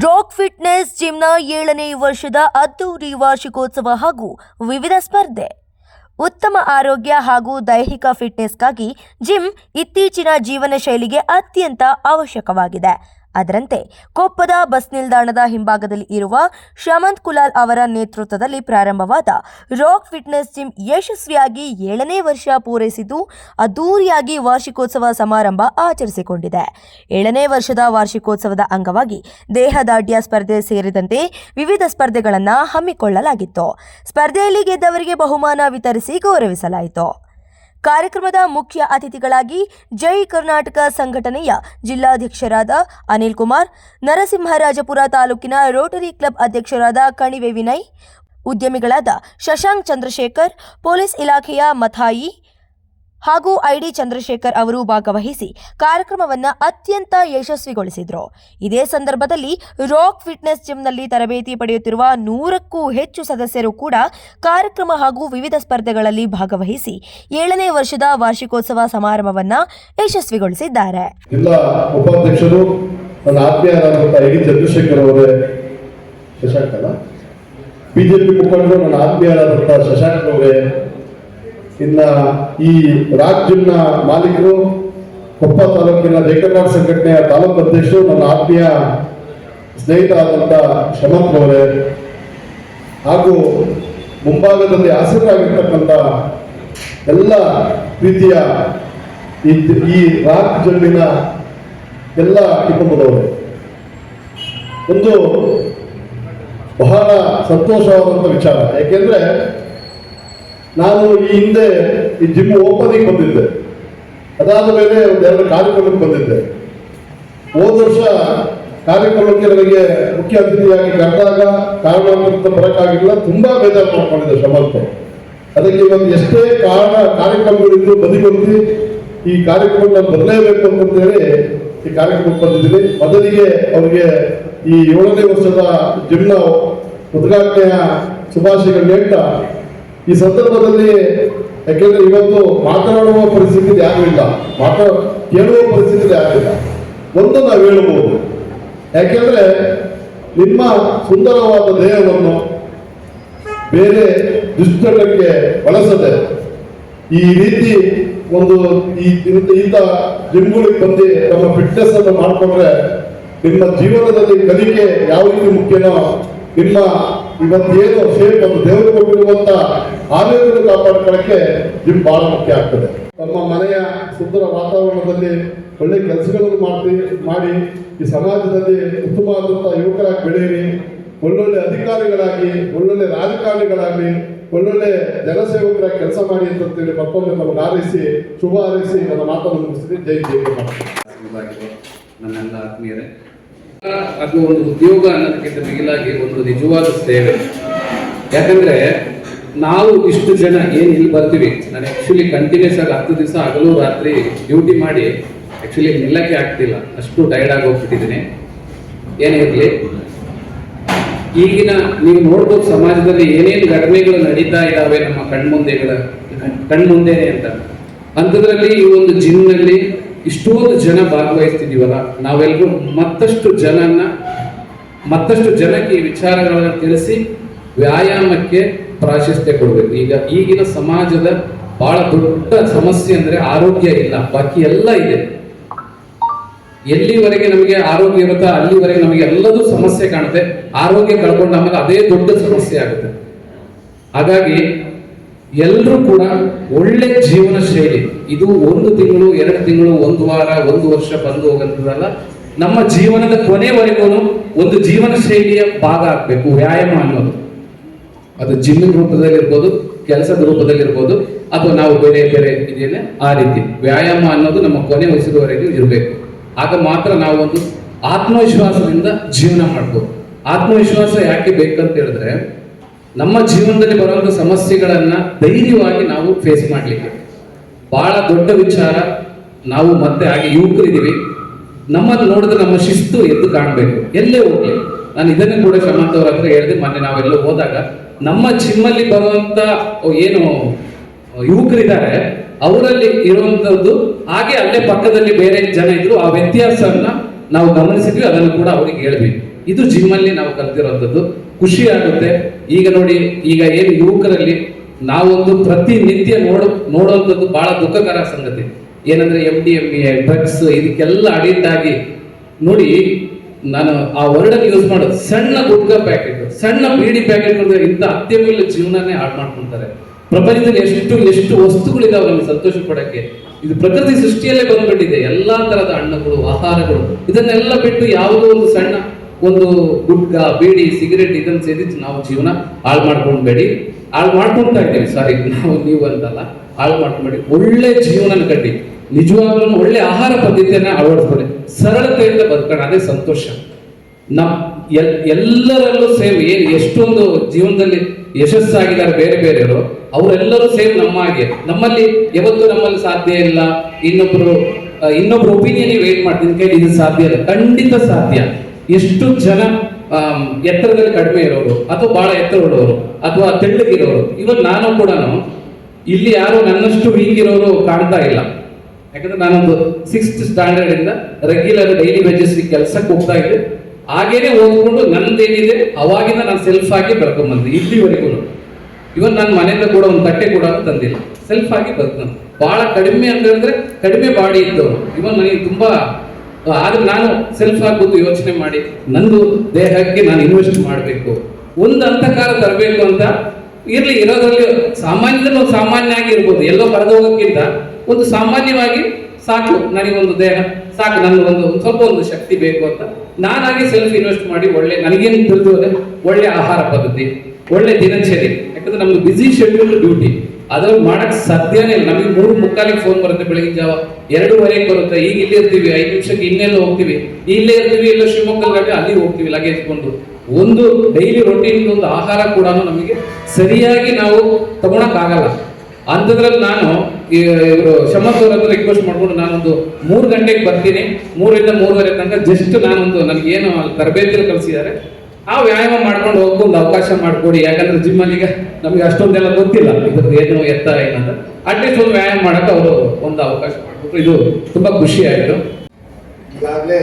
Rock fitness ಜಿಮ್ನ ಏಳನೇ ವರ್ಷದ ಅದ್ದೂರಿ ವಾರ್ಷಿಕೋತ್ಸವ ಹಾಗೂ ವಿವಿಧ ಸ್ಪರ್ಧೆ. ಉತ್ತಮ ಆರೋಗ್ಯ ಹಾಗೂ ದೈಹಿಕ ಫಿಟ್ನೆಸ್ಗಾಗಿ ಜಿಮ್ ಇತ್ತೀಚಿನ ಜೀವನ ಶೈಲಿಗೆ ಅತ್ಯಂತ ಅವಶ್ಯಕವಾಗಿದೆ. ಅದರಂತೆ ಕೊಪ್ಪದ ಬಸ್ ನಿಲ್ದಾಣದ ಹಿಂಭಾಗದಲ್ಲಿ ಇರುವ ಶಮಂತ್ ಕುಲಾಲ್ ಅವರ ನೇತೃತ್ವದಲ್ಲಿ ಪ್ರಾರಂಭವಾದ ರಾಕ್ ಫಿಟ್ನೆಸ್ ಜಿಮ್ ಯಶಸ್ವಿಯಾಗಿ ಏಳನೇ ವರ್ಷ ಪೂರೈಸಿದ್ದು, ಅದ್ದೂರಿಯಾಗಿ ವಾರ್ಷಿಕೋತ್ಸವ ಸಮಾರಂಭ ಆಚರಿಸಿಕೊಂಡಿದೆ. ಏಳನೇ ವರ್ಷದ ವಾರ್ಷಿಕೋತ್ಸವದ ಅಂಗವಾಗಿ ದೇಹದಾಢ್ಯ ಸ್ಪರ್ಧೆ ಸೇರಿದಂತೆ ವಿವಿಧ ಸ್ಪರ್ಧೆಗಳನ್ನು ಹಮ್ಮಿಕೊಳ್ಳಲಾಗಿತ್ತು. ಸ್ಪರ್ಧೆಯಲ್ಲಿ ಗೆದ್ದವರಿಗೆ ಬಹುಮಾನ ವಿತರಿಸಿ ಗೌರವಿಸಲಾಯಿತು. ಕಾರ್ಯಕ್ರಮದ ಮುಖ್ಯ ಅತಿಥಿಗಳಾಗಿ ಜೈ ಕರ್ನಾಟಕ ಸಂಘಟನೆಯ ಜಿಲ್ಲಾಧ್ಯಕ್ಷರಾದ ಅನಿಲ್ ಕುಮಾರ್ ನರಸಿಂಹರಾಜಪುರ ತಾಲೂಕಿನ ರೋಟರಿ ಕ್ಲಬ್ ಅಧ್ಯಕ್ಷರಾದ ಕಣಿವೆ ವಿನಯ್ ಉದ್ಯಮಿಗಳಾದ ಶಶಾಂಕ್ ಚಂದ್ರಶೇಖರ್ ಪೊಲೀಸ್ ಇಲಾಖೆಯ ಮಥಾಯಿ ಹಾಗೂ ಐಡಿ ಚಂದ್ರಶೇಖರ್ ಅವರು ಭಾಗವಹಿಸಿ ಕಾರ್ಯಕ್ರಮವನ್ನು ಅತ್ಯಂತ ಯಶಸ್ವಿಗೊಳಿಸಿದರು. ಇದೇ ಸಂದರ್ಭದಲ್ಲಿ ರಾಕ್ ಫಿಟ್ನೆಸ್ ಜಿಮ್ನಲ್ಲಿ ತರಬೇತಿ ಪಡೆಯುತ್ತಿರುವ ನೂರಕ್ಕೂ ಹೆಚ್ಚು ಸದಸ್ಯರು ಕೂಡ ಕಾರ್ಯಕ್ರಮ ಹಾಗೂ ವಿವಿಧ ಸ್ಪರ್ಧೆಗಳಲ್ಲಿ ಭಾಗವಹಿಸಿ ಏಳನೇ ವರ್ಷದ ವಾರ್ಷಿಕೋತ್ಸವ ಸಮಾರಂಭವನ್ನು ಯಶಸ್ವಿಗೊಳಿಸಿದ್ದಾರೆ. ಬಿಜೆಪಿ ಮುಖಂಡರು, ನನ್ನ ಆತ್ಮೀಯರಾದಂಥ ಶಶಾಂಕ್ ಅವರೇ ಇನ್ನ ಈ ರಾಜ್ಯನ್ನ ಜಿಮ್ನ ಮಾಲೀಕರು ಕೊಪ್ಪ ತಾಲೂಕಿನ ಜಯಕರ್ನಾಟ ಸಂಘಟನೆಯ ತಾಲೂಕು ಅಧ್ಯಕ್ಷರು ನನ್ನ ಆತ್ಮೀಯ ಸ್ನೇಹಿತರಾದಂಥ ಶಮಂತ್ ಅವರೇ ಹಾಗೂ ಮುಂಭಾಗದಲ್ಲಿ ಆಸೀನರಾಗಿರ್ತಕ್ಕಂಥ ಎಲ್ಲ ಪ್ರೀತಿಯ ಈ ರಾಜ್ಯದಲ್ಲಿನ ಎಲ್ಲ ಕುಟುಂಬದವರು. ಒಂದು ಬಹಳ ಸಂತೋಷವಾದಂಥ ವಿಚಾರ. ಯಾಕೆಂದ್ರೆ ನಾನು ಈ ಹಿಂದೆ ಈ ಜಿಮ್ ಓಪನಿಂಗ್ ಬಂದಿದ್ದೆ. ಅದಾದ ಮೇಲೆ ಒಂದೆರಡು ಕಾರ್ಯಕ್ರಮಕ್ಕೆ ಬಂದಿದ್ದೆ. ಹೋದ ವರ್ಷ ಕಾರ್ಯಕ್ರಮಕ್ಕೆ ನನಗೆ ಮುಖ್ಯ ಅತಿಥಿಯಾಗಿ ಕರೆದಾಗ ಕಾರಣಾಂತರದಿಂದ ಬರೋಕ್ಕಾಗಿಲ್ಲ. ತುಂಬಾ ಬೇಜಾರು ಮಾಡ್ಕೊಂಡಿದ್ದೆ ಸಮರ್ಥ ಅದಕ್ಕೆ ಇವತ್ತು ಎಷ್ಟೇ ಕಾರಣ ಕಾರ್ಯಕ್ರಮಗಳಿದ್ದು ಬದಿಗೊತ್ತಿ ಈ ಕಾರ್ಯಕ್ರಮ ಬರಲೇಬೇಕು ಅಂತೇಳಿ ಈ ಕಾರ್ಯಕ್ರಮಕ್ಕೆ ಬಂದಿದ್ದೀನಿ. ಮೊದಲಿಗೆ ಅವರಿಗೆ ಈ ಏಳನೇ ವರ್ಷದ ಜಿಮ್ನ ಉದ್ಘಾಟನೆಯ ಶುಭಾಶಯಗಳು ಹೇಳ್ತಾ ಈ ಸಂದರ್ಭದಲ್ಲಿ ಯಾಕೆಂದ್ರೆ ಇವತ್ತು ಮಾತನಾಡುವ ಪರಿಸ್ಥಿತಿ ಯಾರಿಲ್ಲ ಮಾತಾ ಕೇಳುವ ಪರಿಸ್ಥಿತಿ ಯಾರು ಇಲ್ಲ ಒಂದು ನಾವು ಹೇಳಬಹುದು ಯಾಕೆಂದ್ರೆ ನಿಮ್ಮ ಸುಂದರವಾದ ದೇಹವನ್ನು ಬೇರೆ ದುಷ್ಟಕ್ಕೆ ಬಳಸದೆ ಈ ರೀತಿ ಒಂದು ಈ ಇಂಥ ಜಿಮ್ಗಳಿಗೆ ಬಂದು ನಮ್ಮ ಫಿಟ್ನೆಸ್ ಅನ್ನು ಮಾಡಿಕೊಂಡ್ರೆ ನಿಮ್ಮ ಜೀವನದಲ್ಲಿ ಕಲಿಕೆ ಯಾವ ರೀತಿ ಮುಖ್ಯನೋ, ನಿಮ್ಮ ಇವತ್ತೇನು ಶೇಪ್ ಒಂದು ದೇವರು ಕೊಟ್ಟಿರುವಂತ ಆರೋಗ್ಯವನ್ನು ಕಾಪಾಡ್ಕೊಳ್ಳಕ್ಕೆ ಜಿಮ್ ಬಹಳ ಮುಖ್ಯ ಆಗ್ತದೆ. ತಮ್ಮ ಮನೆಯ ಸುಂದರ ವಾತಾವರಣದಲ್ಲಿ ಒಳ್ಳೆ ಕೆಲಸಗಳನ್ನು ಮಾಡಿ ಮಾಡಿ ಈ ಸಮಾಜದಲ್ಲಿ ಉತ್ತಮವಾದಂತಹ ಯುವಕರಾಗಿ ಬೆಳೆಯಿರಿ. ಒಳ್ಳೊಳ್ಳೆ ಅಧಿಕಾರಿಗಳಾಗಿ, ಒಳ್ಳೊಳ್ಳೆ ರಾಜಕಾರಣಿಗಳಾಗಿ ಒಳ್ಳೊಳ್ಳೆ ಜನಸೇವಕರಾಗಿ ಕೆಲಸ ಮಾಡಿ ಅಂತ ಹೇಳಿ ಮತ್ತೊಮ್ಮೆ ನಮಗೆ ಆರಿಸಿ ಶುಭ ಹಾರೈಸಿ ನನ್ನ ಮಾತನ್ನು ಮುಗಿಸ್ತೀನಿ. ಜೈ ಜೈ. ನನ್ನೆಲ್ಲ ಆತ್ಮೀಯರೇ. ಅದು ಒಂದು ಉದ್ಯೋಗ ಅನ್ನೋದಕ್ಕಿಂತ ಮಿಗಿಲಾಗಿ ಒಂದು ನಿಜವಾದ ಸೇವೆ. ಯಾಕಂದ್ರೆ ನಾವು ಇಷ್ಟು ಜನ ಏನ್ ಇಲ್ಲಿ ಬರ್ತೀವಿ? ನಾನು ಆ್ಯಕ್ಚುಲಿ ಕಂಟಿನ್ಯೂಸ್ ಆಗಿ ಹತ್ತು ದಿವಸ ಹಗಲು ರಾತ್ರಿ ಡ್ಯೂಟಿ ಮಾಡಿ ಆ್ಯಕ್ಚುಲಿ ನಿಲ್ಲಕ್ಕೆ ಆಗ್ತಿಲ್ಲ. ಅಷ್ಟು ಟೈರ್ಡ್ ಆಗಿ ಹೋಗ್ಬಿಟ್ಟಿದ್ದೀನಿ. ಏನೇ ಇರಲಿ? ಈಗಿನ ನೀವು ನೋಡ್ಬೋದು ಸಮಾಜದಲ್ಲಿ ಏನೇನು ಘಟನೆಗಳು ನಡೀತಾ ಇದ್ದಾವೆ ನಮ್ಮ ಕಣ್ಮುಂದೆಗಳ ಕಣ್ಮುಂದೆನೆ ಅಂತ. ಅಂಥದ್ರಲ್ಲಿ ಈ ಒಂದು ಜಿಮ್ನಲ್ಲಿ ಇಷ್ಟೊಂದು ಜನ ಭಾಗವಹಿಸ್ತಿದ್ದೀವಲ್ಲ ನಾವೆಲ್ಲರೂ ಮತ್ತಷ್ಟು ಜನನ್ನ, ಮತ್ತಷ್ಟು ಜನಕ್ಕೆ ಈ ವಿಚಾರಗಳನ್ನು ತಿಳಿಸಿ ವ್ಯಾಯಾಮಕ್ಕೆ ಪ್ರಾಶಸ್ತ್ಯ ಕೊಡಬೇಕು. ಈಗ ಈಗಿನ ಸಮಾಜದ ಬಹಳ ದೊಡ್ಡ ಸಮಸ್ಯೆ ಅಂದ್ರೆ ಆರೋಗ್ಯ ಇಲ್ಲ. ಬಾಕಿ ಎಲ್ಲ ಇದೆ. ಎಲ್ಲಿವರೆಗೆ ನಮಗೆ ಆರೋಗ್ಯ ಇರುತ್ತೋ ಅಲ್ಲಿವರೆಗೆ ನಮಗೆ ಎಲ್ಲದೂ ಸಮಸ್ಯೆ ಕಾಣುತ್ತೆ. ಆರೋಗ್ಯ ಕಳ್ಕೊಂಡು ಆಮೇಲೆ ಅದೇ ದೊಡ್ಡ ಸಮಸ್ಯೆ ಆಗುತ್ತೆ. ಹಾಗಾಗಿ ಎಲ್ಲರೂ ಕೂಡ ಒಳ್ಳೆ ಜೀವನ ಶೈಲಿ. ಇದು ಒಂದು ತಿಂಗಳು, ಎರಡು ತಿಂಗಳು, ಒಂದು ವಾರ, ಒಂದು ವರ್ಷ ಬಂದು ಹೋಗಂತದಲ್ಲ. ನಮ್ಮ ಜೀವನದ ಕೊನೆವರೆಗೂ ಒಂದು ಜೀವನ ಶೈಲಿಯ ಭಾಗ ಆಗ್ಬೇಕು, ವ್ಯಾಯಾಮ ಅನ್ನೋದು. ಅದು ಜಿಮ್ ರೂಪದಲ್ಲಿರ್ಬೋದು, ಕೆಲಸದ ರೂಪದಲ್ಲಿರ್ಬೋದು, ಅಥವಾ ನಾವು ಬೇರೆ ಬೇರೆ ಇದೆಯಲ್ಲ, ಆ ರೀತಿ. ವ್ಯಾಯಾಮ ಅನ್ನೋದು ನಮ್ಮ ಕೊನೆ ವಯಸ್ಸಿದವರೆಗೂ ಇರಬೇಕು. ಆಗ ಮಾತ್ರ ನಾವು ಒಂದು ಆತ್ಮವಿಶ್ವಾಸದಿಂದ ಜೀವನ ಮಾಡ್ಬೋದು. ಆತ್ಮವಿಶ್ವಾಸ ಯಾಕೆ ಬೇಕಂತ ಹೇಳಿದ್ರೆ ನಮ್ಮ ಜೀವನದಲ್ಲಿ ಬರುವಂಥ ಸಮಸ್ಯೆಗಳನ್ನ ಧೈರ್ಯವಾಗಿ ನಾವು ಫೇಸ್ ಮಾಡಲಿಕ್ಕೆ. ಬಹಳ ದೊಡ್ಡ ವಿಚಾರ, ನಾವು ಮತ್ತೆ ಹಾಗೆ ಯುವಕರಿದ್ದೀವಿ. ನಮ್ಮನ್ನು ನೋಡಿದ್ರೆ ನಮ್ಮ ಶಿಸ್ತು ಎದ್ದು ಕಾಣಬೇಕು. ಎಲ್ಲೇ ಹೋಗ್ಲಿ. ನಾನು ಇದನ್ನು ಕೂಡ ಶಮಂತ್ ಅವ್ರ ಹತ್ರ ಹೇಳಿದೆ, ಮೊನ್ನೆ ನಾವೆಲ್ಲ ಹೋದಾಗ, ನಮ್ಮ ಜಿಮ್ಮಲ್ಲಿ ಬರುವಂತ ಏನು, ಯುವಕರಿದ್ದಾರೆ, ಅವರಲ್ಲಿ ಇರುವಂತದ್ದು ಹಾಗೆ ಅಲ್ಲೇ ಪಕ್ಕದಲ್ಲಿ ಬೇರೆ ಜನ ಇದ್ರು, ಆ ವ್ಯತ್ಯಾಸವನ್ನ ನಾವು ಗಮನಿಸಿದ್ವಿ, ಅದನ್ನು ಕೂಡ ಅವ್ರಿಗೆ ಹೇಳ್ಬೇಕು. ಇದು ಜಿಮ್ಮಲ್ಲಿ ನಾವು ಕಲ್ತಿರೋಂಥದ್ದು ಖುಷಿ ಆಗುತ್ತೆ. ಈಗ ನೋಡಿ, ಈಗ ಏನು ಯುವಕರಲ್ಲಿ ನಾವೊಂದು ಪ್ರತಿನಿತ್ಯ ನೋಡ ನೋಡುವಂಥದ್ದು ಬಹಳ ದುಃಖಕರ ಸಂಗತಿ. ಏನಂದ್ರೆ M D M A drugs ಇದಕ್ಕೆಲ್ಲ ಅಡಿಕ್ಟ್ ಆಗಿ ನೋಡಿ, ನಾನು ಆ ವರ್ಡಲ್ಲಿ ಯೂಸ್ ಮಾಡೋದು, ಸಣ್ಣ ಗುಡ್ಕ ಪ್ಯಾಕೆಟ್ ಸಣ್ಣ ಬೀಡಿ ಪ್ಯಾಕೆಟ್ ಇಂಥ ಅತ್ಯಮೂಲ್ಯ ಜೀವನನೇ ಹಾಳು ಮಾಡ್ಕೊಂತಾರೆ. ಪ್ರಪಂಚದಲ್ಲಿ ಎಷ್ಟು ಎಷ್ಟು ವಸ್ತುಗಳಿದಾವೆ ನಮ್ಗೆ ಸಂತೋಷ ಪಡಕ್ಕೆ. ಇದು ಪ್ರಕೃತಿ ಸೃಷ್ಟಿಯಲ್ಲೇ ಬಂದ್ಬಿಟ್ಟಿದೆ. ಎಲ್ಲಾ ತರದ ಹಣ್ಣುಗಳು, ಆಹಾರಗಳು, ಇದನ್ನೆಲ್ಲ ಬಿಟ್ಟು ಯಾವುದೋ ಒಂದು ಸಣ್ಣ ಒಂದು ಗುಡ್ಗ ಬೀಡಿ, ಸಿಗರೇಟ್ ಇದನ್ನ ಸೇರಿ ನಾವು ಜೀವನ ಹಾಳು ಮಾಡ್ಕೊಂಡ್ಬೇಡಿ ಹಾಳು ಮಾಡ್ಕೊಳ್ತಾ ಇದ್ದೀವಿ ಸಾರಿ ನಾವು ನೀವು ಅಂತಲ್ಲ. ಹಾಳು ಮಾಡ್ಕೊಂಬೇಡಿ. ಒಳ್ಳೆ ಜೀವನ ಕಟ್ಟಿ. ನಿಜವಾಗ್ಲೂ ಒಳ್ಳೆ ಆಹಾರ ಪದ್ಧತಿಯನ್ನ ಅಳವಡಿಸ್ಕೊಳ್ಳಿ ಸರಳತೆಯಿಂದ ಬದುಕೋಣ, ಅದೇ ಸಂತೋಷ. ನಮ್ ಎಲ್, ಎಲ್ಲರಲ್ಲೂ ಸೇಮ್ ಏನ್ ಎಷ್ಟೊಂದು ಜೀವನದಲ್ಲಿ ಯಶಸ್ಸಾಗಿದ್ದಾರೆ ಬೇರೆ ಬೇರೆಯವರು, ಅವರೆಲ್ಲರೂ ಸೇಮ್ ನಮ್ಮ ಹಾಗೆ. ನಮ್ಮಲ್ಲಿ ಯಾವತ್ತೂ ನಮ್ಮಲ್ಲಿ ಸಾಧ್ಯ ಇಲ್ಲ. ಇನ್ನೊಬ್ರು ಇನ್ನೊಬ್ರು ಒಪಿನಿಯನ್ ವೇಟ್ ಮಾಡ್ತೀನಿ ಕೇಳಿ ಇದು ಸಾಧ್ಯ ಇಲ್ಲ. ಖಂಡಿತ ಸಾಧ್ಯ. ಎಷ್ಟು ಜನ ಎತ್ತರದಲ್ಲಿ ಕಡಿಮೆ ಇರೋರು ಅಥವಾ ಬಹಳ ಎತ್ತರ ಉಳ್ಳವರು ಅಥವಾ ತೆಳ್ಳಗಿರೋರು? ಇವನ್ ನಾನು ಕೂಡ ಇಲ್ಲಿ ಯಾರು ನನ್ನಷ್ಟು ವೀಕ್ ಇರೋರು ಕಾಣ್ತಾ ಇಲ್ಲ. ಯಾಕಂದ್ರೆ ನಾನೊಂದು ಸಿಕ್ಸ್ತ್ ಸ್ಟ್ಯಾಂಡರ್ಡ್ ಇಂದ ರೆಗ್ಯುಲರ್ ಡೈಲಿ ವೇಜಸ್ ಕೆಲಸಕ್ಕೆ ಹೋಗ್ತಾ ಇದ್ದೆ. ಹಾಗೇನೆ ಓದ್ಕೊಂಡು ನಂದೇನಿದೆ, ಅವಾಗಿಂದ ನಾನು ಸೆಲ್ಫ್ ಆಗಿ ಬರ್ಕೊಂಬಂದೆ ಇಲ್ಲಿವರೆಗೂ. ಇವನ್ ನಾನು ಮನೆಯಿಂದ ಕೂಡ ಒಂದು ತಟ್ಟೆ ಕೂಡ ತಂದಿಲ್ಲ. ಸೆಲ್ಫ್ ಆಗಿ ಬದುಕೊಂಡು ಬಹಳ ಕಡಿಮೆ ಅಂತ ಹೇಳಿದ್ರೆ ಕಡಿಮೆ ಬಾಡಿ ಇದ್ದವರು. ಇವನ್ ನನಗೆ ತುಂಬಾ ಆದ್ರೆ ನಾನು ಸೆಲ್ಫ್ ಆಗಿ ಕೂತು ಯೋಚನೆ ಮಾಡಿ, ನಂದು ದೇಹಕ್ಕೆ ನಾನು ಇನ್ವೆಸ್ಟ್ ಮಾಡಬೇಕು. ಒಂದು ಅಂತಕಾರ ತರಬೇಕು ಅಂತ ಇರಲಿ, ಇರೋದ್ರಲ್ಲಿ ಸಾಮಾನ್ಯದಲ್ಲಿ ಒಂದು ಸಾಮಾನ್ಯ ಇರ್ಬೋದು. ಎಲ್ಲೋ ಕಳೆದು ಹೋಗೋಕ್ಕಿಂತ ಒಂದು ಸಾಮಾನ್ಯವಾಗಿ ಸಾಕು ನನಗೊಂದು ದೇಹ, ಸಾಕು ನನ್ನ ಒಂದು ಸ್ವಲ್ಪ ಒಂದು ಶಕ್ತಿ ಬೇಕು ಅಂತ ನಾನಾಗಿ ಸೆಲ್ಫ್ ಇನ್ವೆಸ್ಟ್ ಮಾಡಿ ಒಳ್ಳೆ, ನನಗೇನು ತಿಳಿದು ಒಳ್ಳೆ ಆಹಾರ ಪದ್ಧತಿ. ಒಳ್ಳೆ ದಿನಚರಿ. ಯಾಕಂದ್ರೆ ನಮ್ದು ಬಿಸಿ ಶೆಡ್ಯೂಲ್ ಡ್ಯೂಟಿ ಅದ್ರಲ್ಲಿ ಮಾಡಕ್ ಸಾಧ್ಯನೇ ಇಲ್ಲ. ನಮಗೆ ಮೂರು ಮುಕ್ಕಾಲಿಗೆ ಫೋನ್ ಬರುತ್ತೆ ಬೆಳಗಿನ ಜಾವ. ಎರಡೂವರೆಗೆ ಬರುತ್ತೆ. ಈಗ ಇಲ್ಲಿ ಇರ್ತೀವಿ. ಐದು ನಿಮಿಷಕ್ಕೆ ಇನ್ನೆಲ್ಲ ಹೋಗ್ತೀವಿ. ಇಲ್ಲೇ ಇರ್ತೀವಿ, ಇಲ್ಲ ಶಿವಮೊಗ್ಗ ಗಂಟೆ ಅಲ್ಲಿ ಹೋಗ್ತೀವಿ ಲಗೇಜ್ ಕೊಂಡು. ಒಂದು ಡೈಲಿ ರೊಟೀನ್ ಒಂದು ಆಹಾರ ಕೂಡ ನಮಗೆ ಸರಿಯಾಗಿ ನಾವು ತಗೊಳಕ್ ಆಗಲ್ಲ. ಅಂಥದ್ರಲ್ಲಿ ನಾನು ಇವರು ಶಮತ್ ಅವ್ರ ಹತ್ರ ರಿಕ್ವೆಸ್ಟ್ ಮಾಡ್ಕೊಂಡು ನಾನೊಂದು ಮೂರು ಗಂಟೆಗೆ ಬರ್ತೀನಿ. ಮೂರಿಂದ ಮೂರುವರೆ ತನಕ ಜಸ್ಟ್ ನಾನೊಂದು ನನಗೇನು ತರಬೇತಿಯಲ್ಲಿ ಕಲಿಸಿದ್ದಾರೆ ಆ ವ್ಯಾಯಾಮ ಮಾಡ್ಕೊಂಡು ಒಂದು ಅವಕಾಶ ಮಾಡ್ಕೊಡಿ. ಯಾಕಂದ್ರೆ ಜಿಮ್ ಅಲ್ಲಿ ಈಗ ನಮಗೆ ಅಷ್ಟೊಂದೆಲ್ಲ ಗೊತ್ತಿಲ್ಲ. ಇದ್ರದ್ದು ಏನು ಎತ್ತರ ಏನಂತ. ಅಟ್ಲೀಸ್ಟ್ ಒಂದು ವ್ಯಾಯಾಮ ಮಾಡಕ್ಕೆ ಅವರು ಒಂದು ಅವಕಾಶ ಮಾಡ್ಕೊಟ್ರು. ಇದು ತುಂಬಾ ಖುಷಿ ಆಯಿತು. ಈಗಾಗಲೇ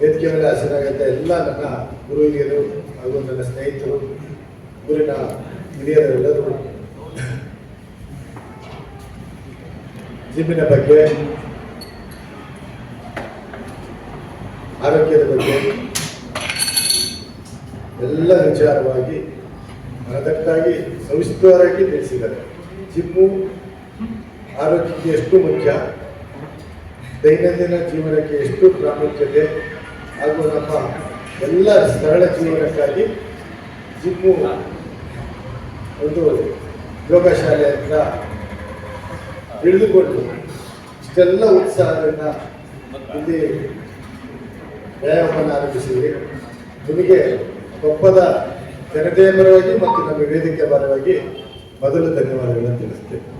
ವೇದಿಕೆ ಮೇಲೆ ಹಸಿರಾಗುತ್ತೆ ಎಲ್ಲ ನನ್ನ ಗುರು ಹಿರಿಯರು ಹಾಗೂ ನನ್ನ ಸ್ನೇಹಿತರು ಊರಿನ ಹಿರಿಯರೆಲ್ಲರೂ ಜಿಮ್ಮಿನ ಬಗ್ಗೆ ಆರೋಗ್ಯದ ಬಗ್ಗೆ ಎಲ್ಲ ವಿಚಾರವಾಗಿ ಮನದಟ್ಟಾಗಿ ಸವಿಸ್ತರವಾಗಿ ತಿಳಿಸಿದ್ದಾರೆ ಜಿಮ್ಮು ಆರೋಗ್ಯಕ್ಕೆ ಎಷ್ಟು ಮುಖ್ಯ? ದೈನಂದಿನ ಜೀವನಕ್ಕೆ ಎಷ್ಟು ಪ್ರಾಮುಖ್ಯತೆ? ಹಾಗೂ ನಮ್ಮ ಎಲ್ಲ ಸರಳ ಜೀವನಕ್ಕಾಗಿ ಜಿಮ್ಮು ಒಂದು ಯೋಗ ಶಾಲೆ ಅಂತ ತಿಳಿದುಕೊಂಡು ಇಷ್ಟೆಲ್ಲ ಉತ್ಸಾಹದಿಂದ ಇಲ್ಲಿ ವ್ಯಾಯಾಮವನ್ನು ಆರಂಭಿಸಿದ್ವಿ. ನಿಮಗೆ ಒಪ್ಪದ ಜನತೆಯ ಪರವಾಗಿ ಮತ್ತು ನಮ್ಮ ವೇದಿಕೆಯ ಪರವಾಗಿ ಮೊದಲು ಧನ್ಯವಾದಗಳನ್ನು ತಿಳಿಸ್ತೇನೆ.